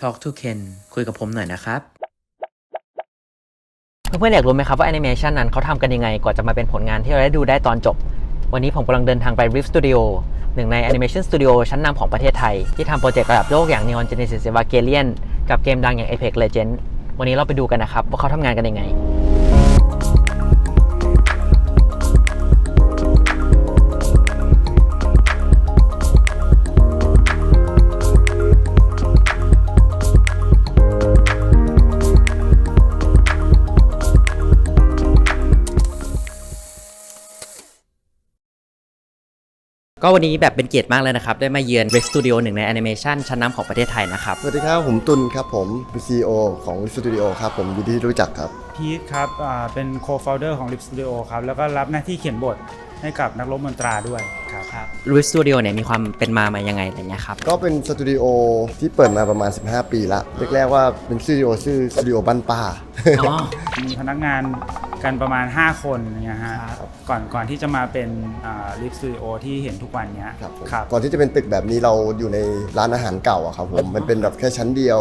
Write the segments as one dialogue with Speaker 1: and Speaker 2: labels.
Speaker 1: Talk to Ken คุยกับผมหน่อยนะครับ
Speaker 2: เพื่อนๆอยากรู้ไหมครับว่าแอนิเมชันนั้นเขาทำกันยังไงกว่าจะมาเป็นผลงานที่เราได้ดูได้ตอนจบ วันนี้ผมกำลังเดินทางไป Rift Studio หนึ่งใน Animation Studio ชั้นนำของประเทศไทย ที่ทำโปรเจกต์ระดับโลกอย่าง Neon Genesis Evangelion กับเกมดังอย่าง Apex Legends วันนี้เราไปดูกันนะครับว่าเขาทำงานกันยังไง ก็วันนี้แบบเป็นเกียรติมากเลยนะครับ ได้มาเยือน Rift Studio หนึ่งในแอนิเมชันชั้นนำของประเทศไทยนะครับ
Speaker 3: สวัสดีครับ ผมตุลครับผมเป็น CEO ของ Studio ครับผมยินดีที่รู้จักครับ
Speaker 4: พีทครับอ่าเป็น co-founder ของ Lip Studio ครับ แล้วก็รับหน้าที่เขียนบทให้กับนักรบมนตราด้วยครับ
Speaker 2: Rift Studio เนี่ยมีความเป็นมามายังไงอะไรเงี้ยครับ
Speaker 3: ก็เป็นสตูดิโอที่เปิดมาประมาณ 15 ปีละแรกๆว่าเป็นสตูดิโอชื่อสตูดิโอบ้านป้า
Speaker 2: อ๋อ
Speaker 4: มีพนักงาน กันประมาณ 5 คนเนี่ยฮะก่อนก่อนที่จะมาเป็นอ่า Lip Studio ที่เห็นทุกวันเนี้ย
Speaker 3: ครับผม
Speaker 4: ครับ
Speaker 3: ก่อนที่จะเป็นตึกแบบนี้เราอยู่ในร้านอาหารเก่าอะครับผมมันเป็นแบบแค่ชั้นเดียว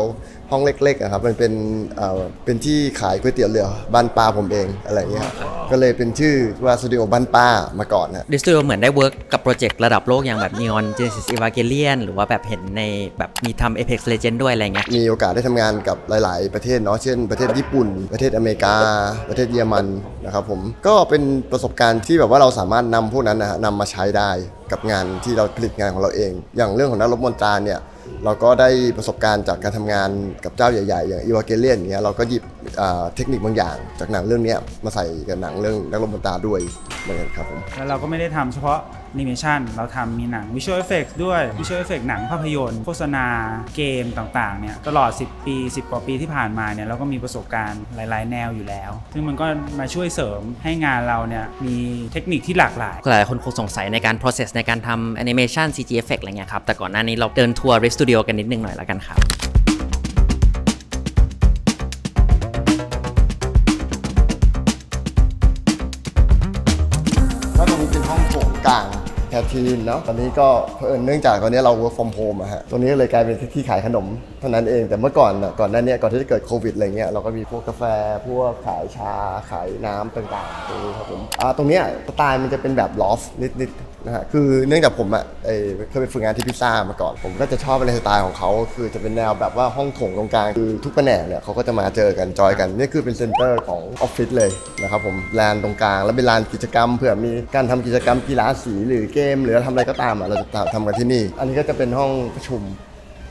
Speaker 3: ห้องเล็กๆอะครับมันเป็นเอ่อเป็นที่ขายก๋วยเตี๋ยวเรือบ้านป้าผมเองอะไรเงี้ยก็เลยเป็นชื่อว่าสตูดิโอบ้านป้ามาก่อนนะ
Speaker 2: Rift Studio เหมือนได้เวิร์กกับโปรเจกต์ระดับโลกอย่างแบบ Neon Genesis Evangelion หรือว่าแบบเห็นในแบบมีทำ Apex Legends ด้วยอะไรเงี้ย
Speaker 3: มีโอกาสได้ทำงานกับหลาย ๆ ประเทศเนาะเช่นประเทศญี่ปุ่น ประเทศอเมริกา ประเทศเยอรมันนะครับผมก็เป็นประสบการณ์ที่แบบว่าเราสามารถนำพวกนั้นนะฮะนำมาใช้ได้กับงานที่เราผลิตงานของเราเอง อย่างเรื่องของนักรบมนตราเนี่ยเราก็ได้ประสบการณ์จากการทำงานกับเจ้าใหญ่ๆ อย่างอีวาเกเลียนเนี้ยเราก็หยิบอ่าเทคนิคบางอย่าง จากหนังเรื่องเนี้ยมาใส่กับหนังเรื่องนักรบมนตราด้วยเหมือนกันครับผม
Speaker 4: แล้วเราก็ไม่ได้ทำเฉพาะ Animation เราทำมีหนัง Visual Effects ด้วย Visual Effects หนังภาพยนตร์ โฆษณาเกมต่างๆเนี่ยตลอด 10 ปี 10 กว่าปีที่ผ่านมาเนี่ยเราก็มีประสบการณ์หลาย ๆ แนวอยู่แล้ว ซึ่งมันก็มาช่วยเสริมให้งานเราเนี่ยมีเทคนิคที่หลากหลาย
Speaker 2: หลายคนคงสงสัยในการ process ในการทำ animation CG effect อะไรเงี้ยครับแต่ก่อนหน้านี้เราเดินทัวร์ Rift Studio กันนิดนึงหน่อยละกันครับ
Speaker 3: แคทีนเนาะตอนนี้ก็เพอิญเนื่องจากตอนนี้เรา work from home อะฮะตรงนี้เลยกลายเป็นที่ขายขนมเท่านั้นเองแต่เมื่อก่อนก่อนหน้านี้ก่อนที่จะเกิดโควิดอะไรเงี้ยเราก็มีพวกกาแฟพวกขายชาขายน้ำต่างๆตรงนี้ครับผมอ่าตรงเนี้ยสไตล์มันจะเป็นแบบลอฟนิดๆ นะฮะคือเนื่องจากผมอะเอ่อเคยไปฝึกงานที่พิซซ่ามาก่อน ผมก็จะชอบในสไตล์ของเขาคือจะเป็นแนวแบบว่าห้องโถงตรงกลางคือทุกแผนกเนี่ยเขาก็จะมาเจอกันจอยกันนี่คือเป็นเซ็นเตอร์ของออฟฟิศเลยนะครับผมแลนตรงกลาง แล้วเป็นลานกิจกรรมเผื่อมีการทำกิจกรรมกีฬาสีหรือเกม หรือทำอะไรก็ตามอะเราจะทำกันที่นี่ อันนี้ก็จะเป็นห้องประชุม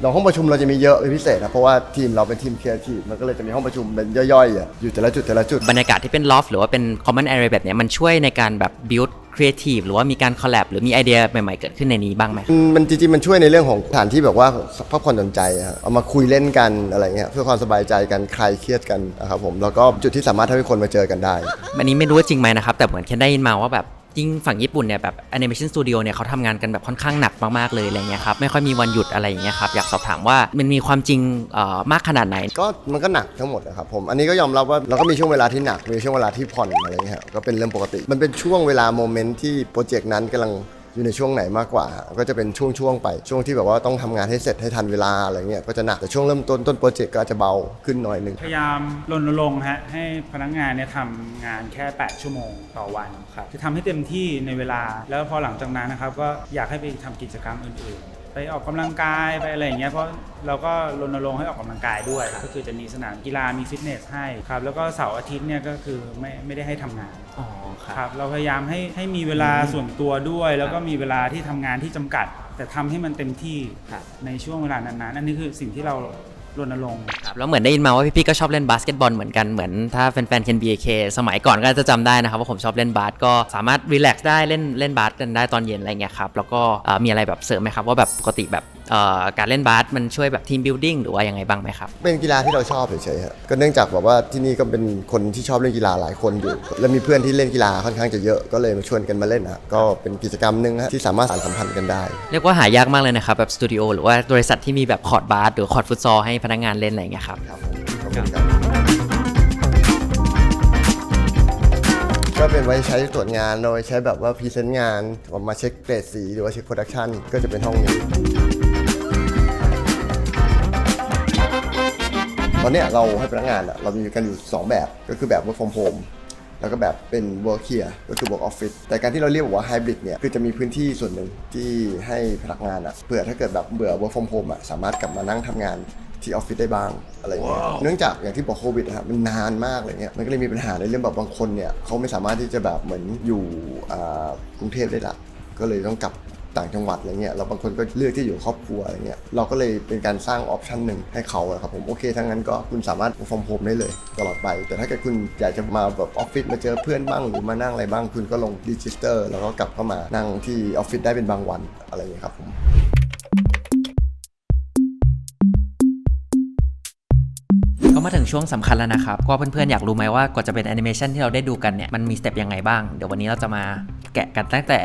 Speaker 3: เราห้องประชุมเราจะมีเยอะเป็นพิเศษนะเพราะว่าทีมเราเป็นทีมครีเอทีฟมันก็เลยจะมีห้องประชุมเป็นย่อยๆอะอยู่แต่ละจุดแต่ละจุด
Speaker 2: บรรยากาศที่เป็น loft หรือว่าเป็น common area แบบเนี้ยมันช่วยในการแบบ build creative หรือว่ามีการ collab หรือมีไอเดียใหม่ๆเกิดขึ้นในนี้บ้างไหม
Speaker 3: มันมันจริงๆมันช่วยในเรื่องของสถานที่แบบว่าพักผ่อนหย่อนใจอะครับเอามาคุยเล่นกันอะไรเงี้ยเพื่อความสบายใจกันคลายเครียดกันนะครับผมแล้วก็จุดที่สามารถทำให้คนมาเจอกันได้
Speaker 2: อันนี้ไม่รู้ว่าจริงไหมนะครับแต่เหมือนแค่ได้ยินมาว่าแบบ ยิ่งฝั่งญี่ปุ่นเนี่ยแบบแอนิเมชันสตูดิโอเนี่ยเขาทำงานกันแบบค่อนข้างหนักมากๆเลยอะไรเงี้ยครับไม่ค่อยมีวันหยุดอะไรอย่างเงี้ยครับอยากสอบถามว่ามันมีความจริงเอ่อมากขนาดไหน
Speaker 3: ก็มันก็หนักทั้งหมดนะครับผมอันนี้ก็ยอมรับว่าเราก็มีช่วงเวลาที่หนักมีช่วงเวลาที่ผ่อนอะไรเงี้ยครับก็เป็นเรื่องปกติ มันเป็นช่วงเวลาโมเมนต์ที่โปรเจกต์นั้นกำลัง อยู่ในช่วงไหนมากกว่าฮะก็จะเป็นช่วงๆไปช่วงที่แบบว่าต้องทำงานให้เสร็จให้ทันเวลาอะไรเงี้ยก็จะหนักแต่ช่วงเริ่มต้นต้นโปรเจกต์ก็อาจจะเบาขึ้นหน่อยหนึง
Speaker 4: พยายามรณรงค์ฮะให้พนักงานเนี่ยทำงานแค่ 8 ชั่วโมงต่อวันครับจะทำให้เต็มที่ในเวลา แล้วพอหลังจากนั้นนะครับก็อยากให้ไปทำกิจกรรมอื่นๆ ไปออกกำลังกายไปอะไรอย่างเงี้ยเพราะเราก็รณรงค์ให้ออกกำลังกายด้วย ก็คือจะมีสนามกีฬามีฟิตเนสให้ครับแล้วก็เสาร์อาทิตย์เนี่ยก็คือไม่ไม่ได้ให้ทำงาน
Speaker 2: อ๋อค
Speaker 4: ครับรับเราพยายามให้ให้มีเวลาส่วนตัวด้วย แล้วก็มีเวลาที่ทำงานที่จำกัด แต่ทำให้มันเต็มที่
Speaker 2: ครับ
Speaker 4: ในช่วงเวลานั้นๆอันนี้คือสิ่งที่เรา รณรงค์
Speaker 2: ครับแล้วเหมือนได้ยินมาว่าพี่ๆก็ชอบเล่นบาสเกตบอลเหมือนกันเหมือนถ้าแฟนๆเคน BAK สมัยก่อนก็จะจำได้นะครับว่าผมชอบเล่นบาสก็สามารถรีแลกซ์ได้เล่นเล่นบาสกันได้ตอนเย็นอะไรเงี้ยครับแล้วก็เอ่อมีอะไรแบบเสริมไหมครับว่าแบบปกติแบบ การเล่นบาสมันช่วยแบบทีมบิ l ดิ้งหรือว่ายังไงบ้างไหมครับ
Speaker 3: เป็นกีฬาที่เราชอบเฉยๆฮะก็เนื่องจากแบบว่าที่นี่ก็เป็นคนที่ชอบเล่นกีฬาหลายคนอยู่ และมีเพื่อนที่เล่นกีฬาค่อนข้างจะเยอะก็เลยมาชวนกันมาเล่นฮะก็เป็นกิจกรรมหนึ่งฮะที่สามารถสานสัมพันธ์กันได้
Speaker 2: เรียกว่าหายากมากเลยนะครับแบบสตูดิโอหรือว่าบริษัทที่มีแบบคอร์ดบาสหรือคอร์ดฟุตซอลให้พนักงานเล่นอะไรเงี้ยครับ
Speaker 3: ครับผมขอบคุณครับก็เป็นไว้ใช้ตรวจงานโดยใช้แบบว่าพรีเซนต์งานออกมาเช็คเกรดสีหรือว่าเช็คโปรดักชันก็จะเป็นห้องนี้ ตอนเนี้ยเราให้พนักงานอะเรามีกันอยู่ 2 แบบก็คือแบบ work from home แล้วก็แบบเป็น work here ก็คือ work office แต่การที่เราเรียกว่า hybrid เนี่ย คือจะมีพื้นที่ส่วนหนึ่งที่ให้พนักงานอะเผื่อถ้าเกิดแบบเบื่อ work from home อะสามารถกลับมานั่งทำงานที่ออฟฟิศได้บ้างอะไรอย่างเงี้ย เนื่องจากอย่างที่บอกโควิดอะครับมันนานมากเลยเนี่ยมันก็เลยมีปัญหาในเรื่องแบบบางคนเนี่ยเขาไม่สามารถที่จะแบบเหมือนอยู่อ่ากรุงเทพได้ละก็เลยต้องกลับ ต่างจังหวัดอะไรเงี้ยแล้วบางคนก็เลือกที่อยู่ครอบครัวอะไรเงี้ยเราก็เลยเป็นการสร้างออปชันหนึ่งให้เขาครับผมโอเคทั้งนั้นก็คุณสามารถ from home ได้เลยตลอดไป แต่ถ้าเกิดคุณอยากจะมาแบบออฟฟิศมาเจอเพื่อนบ้างหรือมานั่งอะไรบ้าง คุณก็ลงดิจิสเตอร์แล้วก็กลับเข้ามานั่งที่ออฟฟิศได้เป็นบางวันอะไรเงี้ยครับผม
Speaker 2: ก็มาถึงช่วงสำคัญแล้วนะครับ ก็เพื่อนๆ อยากรู้ไหมว่ากว่าจะเป็นแอนิเมชันที่เราได้ดูกันเนี่ย มันมีสเต็ปยังไงบ้าง เดี๋ยววันนี้เราจะมา กะกันตั้งแต่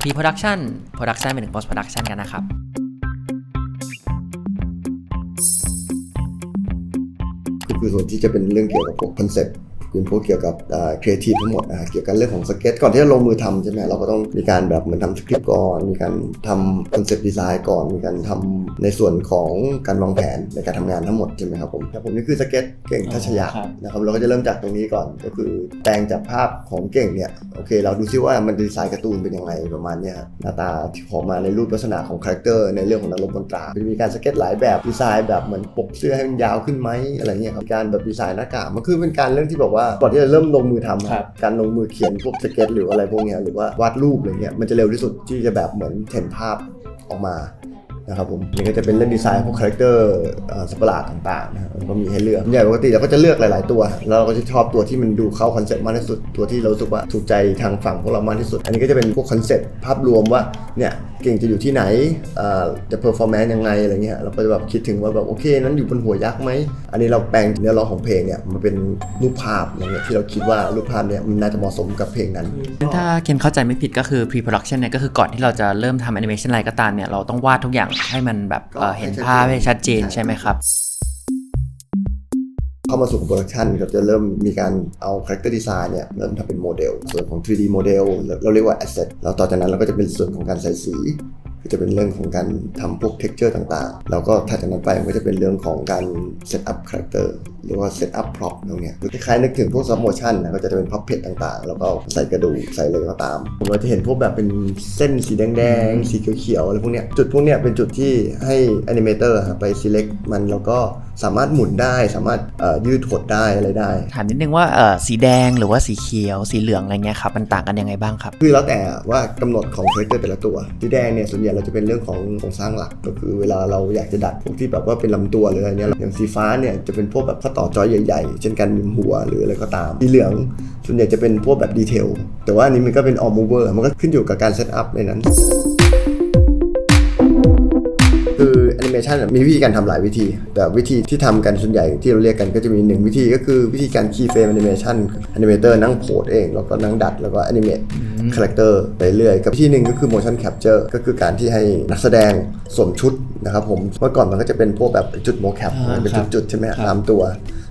Speaker 2: pre-production production ไปถึง post production กันนะครับ
Speaker 3: ก็คือส่วนที่จะเป็นเรื่องเกี่ยวกับพวกคอนเซ็ปต์ เป็นพวกเกี่ยวกับครีเอทีฟทั้งหมดนะฮะเกี่ยวกับเรื่องของสเก็ตก่อนที่จะลงมือทำใช่ไหมเราก็ต้องมีการแบบเหมือนทำสคริปต์ก่อน มีการทำคอนเซ็ปต์ดีไซน์ก่อน มีการทำในส่วนของการวางแผนในการทำงานทั้งหมดใช่ไหมครับผมครับผมนี่คือสเก็ตเก่งทัชยะ
Speaker 2: ครับ
Speaker 3: นะครับเราก็จะเริ่มจากตรงนี้ก่อนก็คือแปลงจากภาพของเก่งเนี่ยโอเค เราดูซิว่ามันดีไซน์การ์ตูนเป็นยังไงประมาณเนี้ยครับหน้าตาที่ออกมาในรูปลักษณะของคาแรคเตอร์ในเรื่องของนักรบบนตราจะมีการสเก็ตหลายแบบดีไซน์แบบเหมือนปกเสื้อให้มันยาวขึ้นไหมอะไรเงี้ยครับการแบบดีไซน์หน้ากากมันคือเป็นการเรื่องที่บอกว่าก่อนที่จะเริ่มลงมือทำอะการลงมือเขียนพวกสเก็ตหรืออะไรพวกเนี้ยหรือว่าวาดรูปอะไรเงี้ยมันจะเร็วที่สุดที่จะแบบเหมือนเห็นภาพออกมา นะครับผมนี่ก็จะเป็นเรื่องดีไซน์พวกคาแรคเตอร์สัประหลาดต่างๆนะครับมันก็มีให้เลือกใหญ่ปกติเราก็จะเลือกหลายๆตัว แล้วเราก็จะชอบตัวที่มันดูเข้าคอนเซ็ปต์มากที่สุดตัวที่เราสึกว่าถูกใจทางฝั่งพวกเรามากที่สุด อันนี้ก็จะเป็นพวกคอนเซ็ปต์ภาพรวมว่าเนี่ยเก่งจะอยู่ที่ไหนจะเพอร์ฟอร์แมนซ์ยังไงอะไรเงี้ยเราก็จะแบบคิดถึงว่าแบบโอเค นั้นอยู่บนหัวยักษ์ไหมอันนี้เราแปลงเนื้อร้องของเพลงเนี่ยมาเป็นรูปภาพอะไรเงี้ยที่เราคิดว่ารูปภาพเนี่ยมันน่าจะเหมาะสมกับเพลงนั้น
Speaker 2: ถ้าเคนเข้าใจไม่ผิดก็คือ pre-production เนี่ยก็คือก่อนที่เราจะเริ่มทำแอนิเมชันอะไรก็ตามเนี่ยเราต้องวาดทุกอย่างให้มันแบบเอ่อเห็นภาพให้ชัดเจนใช่ไหมครับ
Speaker 3: เข้ามาสู่โปรดักชันก็จะเริ่มมีการเอา character design เนี่ยเริ่มทำเป็นโมเดล ส่วนของ 3D โมเดลเราเรียกว่า asset แล้วต่อจากนั้นเราก็จะเป็นส่วนของการใส่สี ก็จะเป็นเรื่องของการทำพวก texture ต่างๆ แล้วก็ถัดจากนั้นไปมันก็จะเป็นเรื่องของการ set up character หรือว่า set up prop ตรงเนี้ยคือคล้ายๆนึกถึงพวก stop motion นะก็จะเป็น puppet ต่างๆ แล้วก็ใส่กระดูกใส่อะไรก็ตาม ผมเราจะเห็นพวกแบบเป็นเส้นสีแดงๆ สีเขียวๆอะไรพวกเนี้ยจุดพวกเนี้ยเป็นจุดที่ให้ animator อะไป select มันแล้วก็สามารถหมุนได้สามารถเอ่อยืดหดได้อะไรได้
Speaker 2: ถามนิดนึงว่าเออสีแดงหรือว่าสีเขียว สีเหลืองอะไรเงี้ยครับมันต่างกันยังไงบ้างครับ
Speaker 3: คือแล้วแต่ว่ากำหนดของคาแรคเตอร์แต่ละตัว สีแดงเนี่ยส่วนใหญ่เราจะเป็นเรื่องของโครงสร้างหลัก ก็คือเวลาเราอยากจะดัดพวกที่แบบว่าเป็นลำตัวหรืออะไรเนี่ยอย่างสีฟ้าเนี่ยจะเป็นพวกแบบข้อต่อจอยใหญ่ๆ เช่นการหมุนหัวหรืออะไรก็ตาม สีเหลืองส่วนใหญ่จะเป็นพวกแบบดีเทลแต่ว่าอันนี้มันก็เป็นออ l มูเวอร์มันก็ขึ้นอยู่กับการเซตอัพในนั้น คือแอนิเมชันมีวิธีการทำหลายวิธี แต่วิธีที่ทำกันส่วนใหญ่ที่เราเรียกกันก็จะมีหนึ่งวิธีก็คือวิธีการคีย์เฟรมแอนิเมชันแอนิเมเตอร์นั่งโพดเอง แล้วก็นั่งดัดแล้วก็แอนิเมตคาแรคเตอร์ไปเรื่อยกับวิธีหนึ่งก็คือ motion capture ก็คือการที่ให้นักแสดงสวมชุดนะครับผมเมื่อก่อนมันก็จะเป็นพวกแบบจุดโมแคป
Speaker 2: อ่า
Speaker 3: เป็น
Speaker 2: ครับ
Speaker 3: จุดๆใช่ไหมตามตัว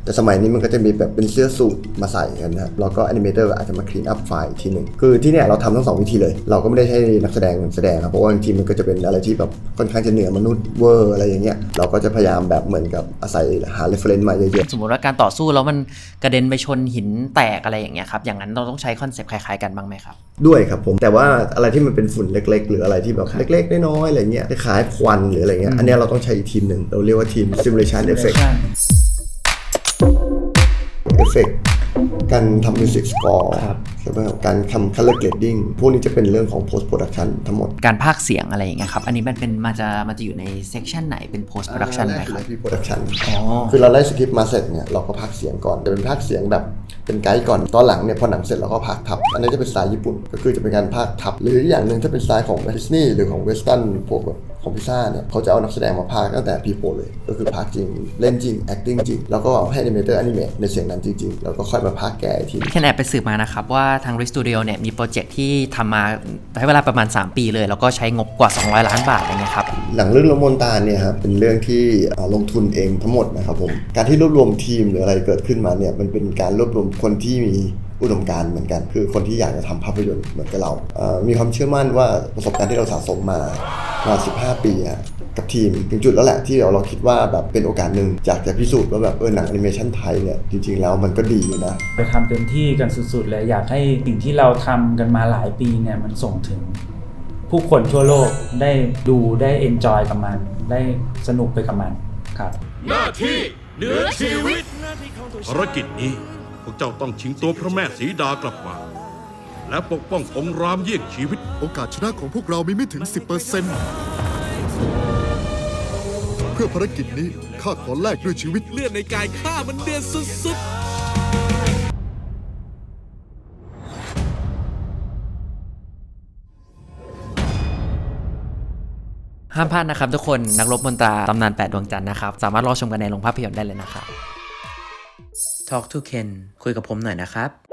Speaker 3: แต่สมัยนี้มันก็จะมีแบบเป็นเสื้อสูทมาใส่กันนะครับแล้วก็แอนิเมเตอร์อาจจะมาคลีนอัพไฟล์ทีหนึ่งคือที่เนี่ยเราทำทั้งสองวิธีเลย เราก็ไม่ได้ใช้นักแสดงแสดงครับเพราะว่าบางทีมันก็จะเป็นอะไรที่แบบค่อนข้างจะเหนือมนุษย์เวอร์อะไรอย่างเงี้ยเราก็จะพยายามแบบเหมือนกับอาศัยหาเรฟเฟรนซ์มาเยอะ
Speaker 2: สมมติว่าการต่อสู้แล้วมันกระเด็นไปชนหินแตกอะไรอย่างเงี้ยครับอย่างนั้นเราต้องใช้คอนเซปต์คล้ายๆกันบ้างไหมครับ
Speaker 3: ๆด้วยครับผมแต่ว่าอะไรที่มันเป็นฝุ่นเล็ก ๆ หรืออะไรที่แบบเล็กๆน้อยๆอะไรเงี้ยคล้ายๆควันหรืออะไรเงี้ยอันเนี้ยเราต้องใช้อีกทีมหนึ่งเราเรียกว่าทีม simulation effect เอฟเฟกการทำมิวสิกสกอร์
Speaker 2: ครับ
Speaker 3: ใช่ไหมครับการทำ color grading พวกนี้จะเป็นเรื่องของ post production ทั้งหมด
Speaker 2: การพากย์เสียงอะไรอย่างเงี้ยครับ อันนี้มันเป็นมาจะมาจะอยู่ในเซกชันไหนเป็น post production ไหมครับ
Speaker 3: พี่ production
Speaker 2: อ๋อ
Speaker 3: คือเราไล่สคริปต์มาเสร็จเนี่ยเราก็พากย์เสียงก่อนจะเป็นพากย์เสียงแบบเป็นไกด์ก่อนตอนหลังเนี่ยพอหนังเสร็จเราก็พากย์ทับ อันนี้จะเป็นสไตล์ญี่ปุ่น ก็คือจะเป็นการพากย์ทับ หรืออย่างหนึ่งถ้าเป็นสไตล์ของดิสนีย์หรือของเวสตันพวกแบบ ของพิซซ่าเนี่ยเขาจะเอานักแสดงมาพากย์ตั้งแต่พีโพเลย ก็คือพากย์จริง เล่นจริง acting จริง แล้วก็ให้ animator animate ในเสียงนั้นจริง ๆ แล้วก็ค่อยมาพากย์แก้อีกที
Speaker 2: แค่แอบไปสืบมานะครับ ว่าทาง r i Studio เนี่ยมีโปรเจกต์ที่ทำมาใช้เวลาประมาณ 3 ปีเลย แล้วก็ใช้งบกว่า 200 ล้านบาทอะไรเงี้ยครับ
Speaker 3: หลังเรื่องละมนตาลเนี่ยครับเป็นเรื่องที่เอ่อลงทุนเองทั้งหมดนะครับผมการที่รวบรวมทีมหรืออะไรเกิดขึ้นมาเนี่ยมันเป็นการรวบรวมคนที่มี อุดมการณ์เหมือนกัน คือคนที่อยากจะทำภาพยนตร์เหมือนกับเราเอ่อมีความเชื่อมั่นว่าประสบการณ์ที่เราสะสมมามา15 ปีอะกับทีมถึงจุดแล้วแหละที่เราเราคิดว่าแบบเป็นโอกาสหนึ่งอยากจะพิสูจน์ว่าแบบเออหนังแอนิเมชันไทยเนี่ยจริงๆแล้วมันก็ดีนะ
Speaker 4: ไปทำเต็มที่กันสุดๆเลยอยากให้สิ่งที่เราทำกันมาหลายปีเนี่ยมันส่งถึง ผู้คนทั่วโลกได้ดูได้เอนจอยกับมัน ได้สนุกไปกับมันครับ
Speaker 5: หน้าที่เหนือชีวิตภารกิจนี้ พวกเจ้าต้องชิงตัวพระแม่สีดากลับมา และปกป้ององค์รามเยี่ยงชีวิต
Speaker 6: โอกาสชนะของพวกเรามีไม่ถึง 10%เพื่อภารกิจนี้ข้าขอแลกด้วยชีวิต
Speaker 7: เลือดในกายข้ามันเดือดสุดๆ
Speaker 2: ห้ามพลาดนะครับทุกคนนักรบมนตราตำนานแปดดวงจันทร์นะครับ สามารถรอชมกันในโรงภาพยนตร์ได้เลยนะครับ
Speaker 1: Talk to Ken คุยกับผมหน่อยนะครับ